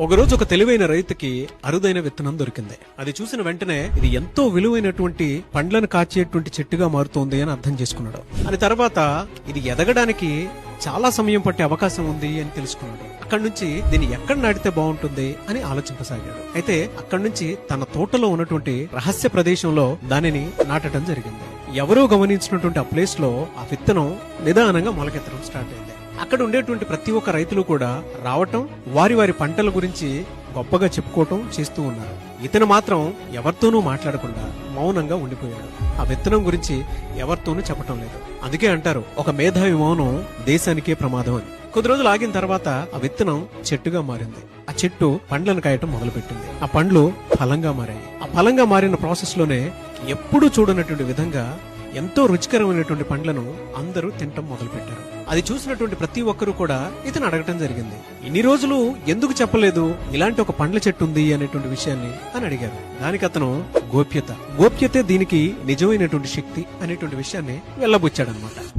ఒకరోజు ఒక తెలివైన రైతుకి అరుదైన విత్తనం దొరికింది. అది చూసిన వెంటనే ఇది ఎంతో విలువైనటువంటి పండ్లను కాచేటువంటి చెట్టుగా మారుతోంది అని అర్థం చేసుకున్నాడు. అని తర్వాత ఇది ఎదగడానికి చాలా సమయం పట్టే అవకాశం ఉంది అని తెలుసుకున్నాడు. అక్కడి నుంచి దీన్ని ఎక్కడ నాటితే బాగుంటుంది అని ఆలోచింపసాగాడు. అయితే అక్కడి నుంచి తన తోటలో ఉన్నటువంటి రహస్య ప్రదేశంలో దానిని నాటడం జరిగింది. ఎవరో గమనించినటువంటి ఆ ప్లేస్లో ఆ విత్తనం నిదానంగా మొలకెత్తడం స్టార్ట్ అయింది. అక్కడ ఉండేటువంటి ప్రతి ఒక్క రైతులు కూడా రావటం వారి వారి పంటల గురించి గొప్పగా చెప్పుకోవటం చేస్తూ ఉన్నారు. ఇతను మాత్రం ఎవరితోనూ మాట్లాడకుండా మౌనంగా ఉండిపోయాడు. ఆ విత్తనం గురించి ఎవరితోనూ చెప్పటం లేదు. అందుకే అంటారు ఒక మేధావి మౌనం దేశానికే ప్రమాదం అని. కొద్ది రోజులు ఆగిన తర్వాత ఆ విత్తనం చెట్టుగా మారింది. ఆ చెట్టు పండ్లను కాయటం మొదలుపెట్టింది. ఆ పండ్లు ఫలంగా మారాయి. ఆ ఫలంగా మారిన ప్రాసెస్లోనే ఎప్పుడూ చూడనటువంటి విధంగా ఎంతో రుచికరమైనటువంటి పండ్లను అందరూ తినటం మొదలుపెట్టారు. అది చూసినటువంటి ప్రతి ఒక్కరూ కూడా ఇతను అడగటం జరిగింది. ఇన్ని రోజులు ఎందుకు చెప్పలేదు? ఇలాంటి ఒక పండ్ల చెట్టు ఉంది అనేటువంటి విషయాన్ని అని అడిగారు. దానికి అతను గోప్యత. గోప్యతే దీనికి నిజమైనటువంటి శక్తి అనేటువంటి విషయాన్ని వెళ్ళబుచ్చాడనమాట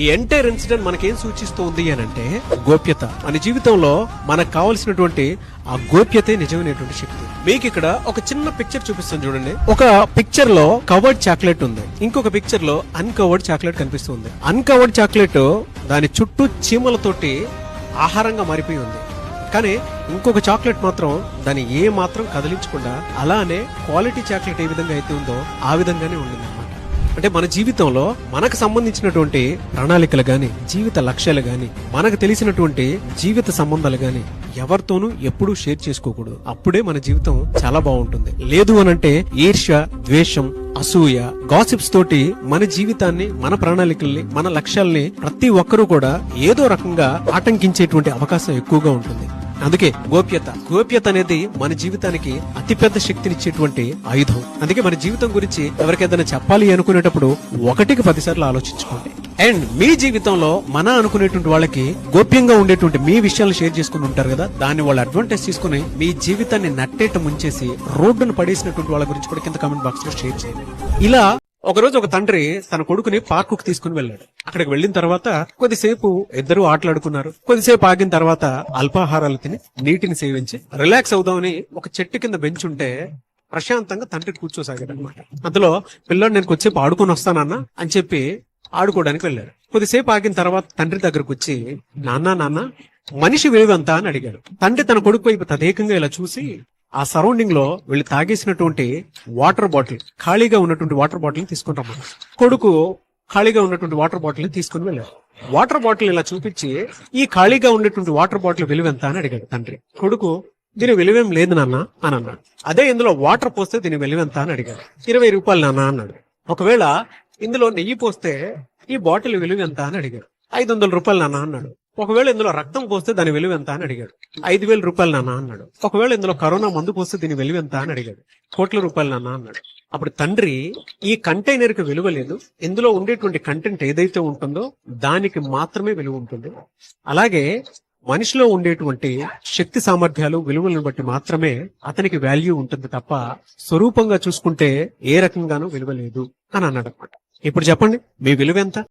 ఈ ఎంటైర్ ఇన్సిడెంట్ మనకేం సూచిస్తోంది అని అంటే గోప్యత. మన జీవితంలో మనకు కావలసినటువంటి ఆ గోప్యతే నిజమైనటువంటి శక్తి. మీకు ఇక్కడ ఒక చిన్న పిక్చర్ చూపిస్తాను చూడండి. ఒక పిక్చర్లో కవర్డ్ చాక్లెట్ ఉంది. ఇంకొక పిక్చర్లో అన్కవర్డ్ చాక్లెట్ కనిపిస్తుంది. అన్కవర్డ్ చాక్లెట్ దాని చుట్టూ చీమలతోటి ఆహారంగా మారిపోయి ఉంది. కానీ ఇంకొక చాక్లెట్ మాత్రం దాన్ని ఏ మాత్రం కదిలించకుండా అలానే క్వాలిటీ చాక్లెట్ ఏ విధంగా అయితే ఉందో ఆ విధంగానే ఉండింది. అంటే మన జీవితంలో మనకు సంబంధించినటువంటి ప్రణాళికలు గాని జీవిత లక్ష్యాలు గాని మనకు తెలిసినటువంటి జీవిత సంబంధాలు గాని ఎవరితోనూ ఎప్పుడూ షేర్ చేసుకోకూడదు. అప్పుడే మన జీవితం చాలా బాగుంటుంది. లేదు అనంటే ఈర్ష్య ద్వేషం అసూయ గాసిప్స్ తోటి మన జీవితాన్ని మన ప్రణాళికల్ని మన లక్ష్యాల్ని ప్రతి ఒక్కరూ కూడా ఏదో రకంగా ఆటంకించేటువంటి అవకాశం ఎక్కువగా ఉంటుంది. అందుకే గోప్యత. గోప్యత అనేది మన జీవితానికి అతిపెద్ద శక్తినిచ్చేటువంటి ఆయుధం. అందుకే మన జీవితం గురించి ఎవరికైనా చెప్పాలి అనుకునేటప్పుడు ఒకటికి పదిసార్లు ఆలోచించుకోండి. అండ్ మీ జీవితంలో మన అనుకునేటువంటి వాళ్ళకి గోప్యంగా ఉండేటువంటి మీ విషయాలు షేర్ చేసుకుని ఉంటారు కదా దాన్ని వాళ్ళు అడ్వాంటేజ్ తీసుకుని మీ జీవితాన్ని నట్టేట ముంచేసి రోడ్డును పడేసినటువంటి వాళ్ళ గురించి కూడా కింద కామెంట్ బాక్స్లో షేర్ చేయండి. ఇలా ఒకరోజు ఒక తండ్రి తన కొడుకుని పార్కు తీసుకుని వెళ్ళాడు. అక్కడికి వెళ్ళిన తర్వాత కొద్దిసేపు ఇద్దరు ఆటలాడుకున్నారు. కొద్దిసేపు ఆగిన తర్వాత అల్పాహారాలు తిని నీటిని సేవించి రిలాక్స్ అవుదామని ఒక చెట్టు కింద బెంచ్ ఉంటే ప్రశాంతంగా తండ్రి కూర్చోసాగాడు అనమాట అందులో పిల్లోడు నేను కొద్దిసేపు ఆడుకొని వస్తానన్నా అని చెప్పి ఆడుకోవడానికి వెళ్ళాడు. కొద్దిసేపు ఆగిన తర్వాత తండ్రి దగ్గరకు వచ్చి నాన్న నాన్న మనిషి విలువంతా అని అడిగాడు. తండ్రి తన కొడుకు వైపు తదేకంగా ఇలా చూసి ఆ సరౌండింగ్లో వీళ్ళు తాగేసినటువంటి వాటర్ బాటిల్ ఖాళీగా ఉన్నటువంటి వాటర్ బాటిల్ తీసుకుని రమ్మన్నారు. కొడుకు ఖాళీగా ఉన్నటువంటి వాటర్ బాటిల్ తీసుకుని వెళ్ళారు. వాటర్ బాటిల్ ఇలా చూపించి ఈ ఖాళీగా ఉన్నటువంటి వాటర్ బాటిల్ విలువ ఎంత అని అడిగాడు తండ్రి. కొడుకు దీని విలువేం లేదు నాన్న అని అన్నాడు. అదే ఇందులో వాటర్ పోస్తే దీని విలువ ఎంత అని అడిగాడు. ఇరవై రూపాయలు నాన్న అన్నాడు. ఒకవేళ ఇందులో నెయ్యి పోస్తే ఈ బాటిల్ విలువ ఎంత అని అడిగాడు. ఐదు వందల రూపాయలు నాన్న అన్నాడు. ఒకవేళ ఇందులో రక్తం పోస్తే దాని విలువ ఎంత అని అడిగాడు. ఐదు వేల రూపాయలు నాన్న అన్నాడు. ఒకవేళ ఇందులో కరోనా మందు పోస్తే దీని విలువ ఎంత అని అడిగాడు. కోట్ల రూపాయలు నాన్న అన్నాడు. అప్పుడు తండ్రి ఈ కంటైనర్కి విలువ లేదు. ఇందులో ఉండేటువంటి కంటెంట్ ఏదైతే ఉంటుందో దానికి మాత్రమే విలువ ఉంటుంది. అలాగే మనిషిలో ఉండేటువంటి శక్తి సామర్థ్యాలు విలువలను బట్టి మాత్రమే అతనికి వాల్యూ ఉంటుంది తప్ప స్వరూపంగా చూసుకుంటే ఏ రకంగానూ విలువ లేదు అని అన్నాడు అనమాట ఇప్పుడు చెప్పండి మీ విలువ ఎంత?